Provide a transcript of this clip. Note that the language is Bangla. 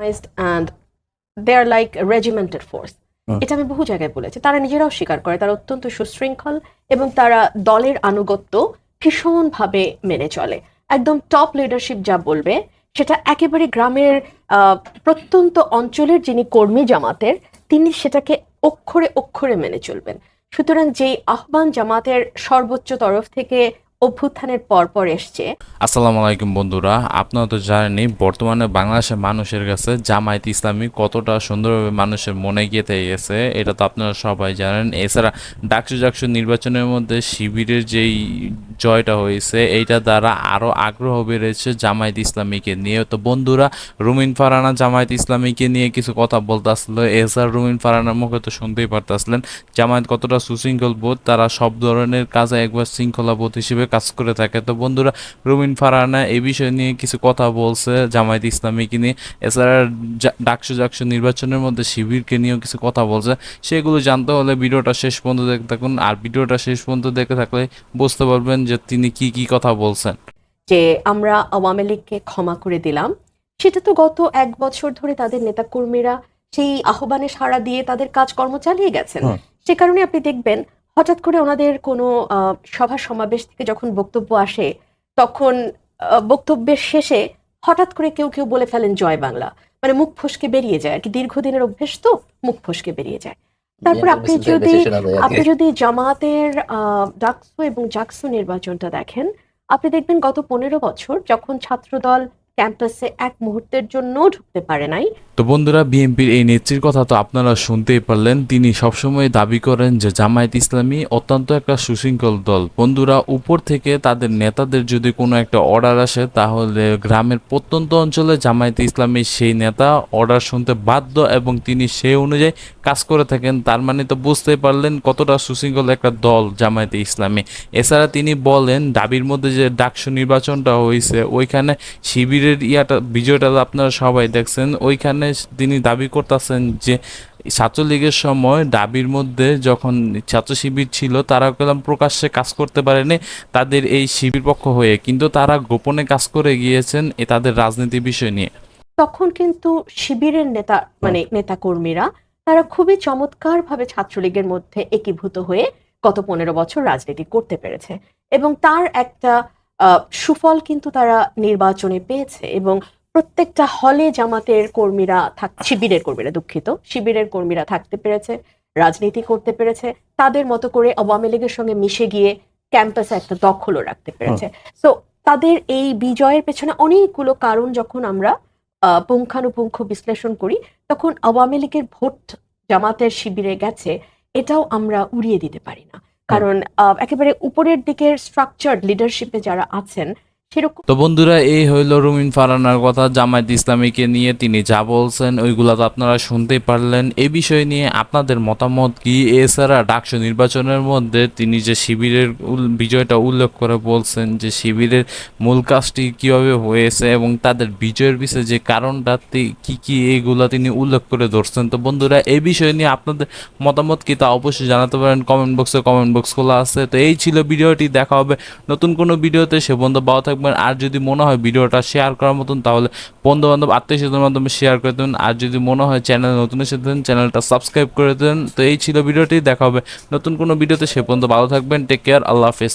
অ্যান্ড দে আর লাইক রেজিমেন্টেড ফোর্স হুম। এটা আমি বহু জায়গায় বলেছি। তারা নিজেরাও স্বীকার করে তারা অত্যন্ত সুশৃঙ্খল এবং তারা দলের আনুগত্য ভীষণভাবে মেনে চলে। একদম টপ লিডারশিপ যা বলবে সেটা একেবারে গ্রামের প্রত্যন্ত অঞ্চলের যিনি কর্মী জামাতের তিনি সেটাকে অক্ষরে অক্ষরে মেনে চলবেন। সুতরাং যে আহ্বান জামাতের সর্বোচ্চ তরফ থেকে অভ্যুত্থানের পর পর এসছে। আসসালামু আলাইকুম বন্ধুরা, আপনারা তো জানেনই, বর্তমানে বাংলাদেশের মানুষের কাছে জামায়াত ইসলামী কতটা সুন্দরভাবে মানুষের মনে গেঁথে গেছে, এটা তো আপনারা সবাই জানেন। এছাড়া ডাকসু ডাকসু নির্বাচনের মধ্যে শিবিরের যেই জয়টা হয়েছে। এইটা দ্বারা আরও আগ্রহ বেড়েছে জামায়াত ইসলামীকে নিয়ে। তো বন্ধুরা, রুমিন ফারানা জামায়াত ইসলামীকে নিয়ে কিছু কথা বলতে আসলো এছাড়া রুমিন ফারানার মুখে তো শুনতেই পারতেছিলেন। জামায়াত কতটা সুশৃঙ্খল বোধ, তারা সব ধরনের কাজে একবার শৃঙ্খলা বোধ হিসেবে কাজ করে থাকে। তো বন্ধুরা, রুমিন ফারানা এই বিষয় নিয়ে কিছু কথা বলছে জামায়াত ইসলামীকে নিয়ে। এছাড়া ডাকসু ডাকসু নির্বাচনের মধ্যে শিবিরকে নিয়েও কিছু কথা বলছে। সেগুলো জানতে হলে ভিডিওটা শেষ পর্যন্ত দেখতে থাকুন। আর ভিডিওটা শেষ পর্যন্ত দেখে থাকলে বুঝতে পারবেন যে তিনি কি কি কথা বলছেন? যে আমরা আওয়ামী লীগকে ক্ষমা করে দিলাম। সেটা তো গত এক বছর ধরে তাদের নেতাকর্মীরা সেই আহ্বানে সাড়া দিয়ে তাদের কাজকর্ম চালিয়ে গেছেন। সে কারণে আপনি দেখবেন হঠাৎ করে ওনাদের কোনো আহ, সভা সমাবেশ থেকে যখন বক্তব্য আসে তখন আহ, বক্তব্যের শেষে হঠাৎ করে কেউ কেউ বলে ফেলেন জয় বাংলা। মানে মুখ ফসকে বেরিয়ে যায়। আর কি দীর্ঘদিনের অভ্যেস তো মুখ ফসকে বেরিয়ে যায়। তারপর আপনি যদি আপনি যদি জামাতের ডাকসু এবং জাকসু নির্বাচনটা দেখেন আপনি দেখবেন গত পনেরো বছর যখন ছাত্রদল ক্যাম্পাসে এক মুহূর্তের জন্য ঢুকতে পারে নাই। তো বন্ধুরা বিএনপির এই নেত্রীর কথা তো আপনারা শুনতেই পারলেন। তিনি সবসময় দাবি করেন যে জামায়াত ইসলামী অত্যন্ত একটা সুশৃঙ্খল দল। বন্ধুরা উপর থেকে তাদের নেতাদের যদি কোনো একটা অর্ডার আসে তাহলে গ্রামের প্রত্যন্ত অঞ্চলে জামায়াত ইসলামী সেই নেতা অর্ডার শুনতে বাধ্য এবং তিনি সেই অনুযায়ী কাজ করে থাকেন, তার মানে তো বুঝতেই পারলেন কতটা সুশৃঙ্খল একটা দল জামায়াতে ইসলামী। এছাড়া তিনি বলেন, দাবির মধ্যে যে ডাকসু নির্বাচনটা হয়েছে, ওইখানে শিবিরের ইয়াটা, বিজয়টা আপনারা সবাই দেখছেন, ওইখানে তিনি দাবি করতেছেন যে ছাত্রলীগের সময় দাবির মধ্যে যখন ছাত্র শিবির ছিল, তারা কলম প্রকাশ্যে কাজ করতে পারেনি, তাদের এই শিবির পক্ষ হয়ে। কিন্তু তারা গোপনে কাজ করে গিয়েছেন এ তাদের রাজনীতি বিষয় নিয়ে। তখন কিন্তু শিবিরের নেতা মানে নেতাকর্মীরা তারা খুবই চমৎকার ভাবে ছাত্রলীগের মধ্যে একীভূত হয়ে গত পনেরো বছর রাজনীতি করতে পেরেছে এবং তার একটা সুফল কিন্তু তারা নির্বাচনে পেয়েছে এবং প্রত্যেকটা হলে জামাতের কর্মীরা থাক শিবিরের কর্মীরা দুঃখিত শিবিরের কর্মীরা থাকতে পেরেছে রাজনীতি করতে পেরেছে তাদের মতো করে আওয়ামী লীগের সঙ্গে মিশে গিয়ে ক্যাম্পাসে একটা দখলও রাখতে পেরেছে। সো তাদের এই বিজয়ের পেছনে অনেকগুলো কারণ যখন আমরা পুঙ্খানুপুঙ্খ বিশ্লেষণ করি তখন আওয়ামী লীগের ভোট জামাতের শিবিরে গেছে এটাও আমরা উড়িয়ে দিতে পারি না। কারণ একেবারে উপরের দিকের স্ট্রাকচার্ড লিডারশিপে যারা আছেন তো বন্ধুরা, এই হইল রুমিন ফারানার কথা, জামায়াত ইসলামীকে নিয়ে তিনি যা বলছেন, ওইগুলা তো আপনারা শুনতেই পারলেন। এ বিষয় নিয়ে আপনাদের মতামত কি? এছাড়া ডাকসু নির্বাচনের মধ্যে তিনি যে শিবিরের বিজয়টা উল্লেখ করে বলছেন যে শিবিরের মূল কাজটি কীভাবে হয়েছে এবং তাদের বিজয়ের বিষয়ে যে কারণটা কি কি এইগুলা তিনি উল্লেখ করে ধরছেন। তো বন্ধুরা এই বিষয় নিয়ে আপনাদের মতামত কি তা অবশ্যই জানাতে পারেন। কমেন্ট বক্সে কমেন্ট বক্স খোলা আছে। তো এই ছিল ভিডিওটি। দেখা হবে নতুন কোনো ভিডিওতে। সে বন্ধু ভালো থাকবেন। আর যদি মনে হয় ভিডিওটা শেয়ার করার মতন, তাহলে বন্ধু বান্ধব আত্মীয় স্বজনের মাধ্যমে শেয়ার করে দেবেন। আর যদি মনে হয় চ্যানেল নতুন এসে দেন চ্যানেলটা সাবস্ক্রাইব করে দেন। তো এই ছিল ভিডিওটি, দেখা হবে নতুন কোনো ভিডিওতে। সে পর্যন্ত ভালো থাকবেন টেক কেয়ার আল্লাহ হাফিজ।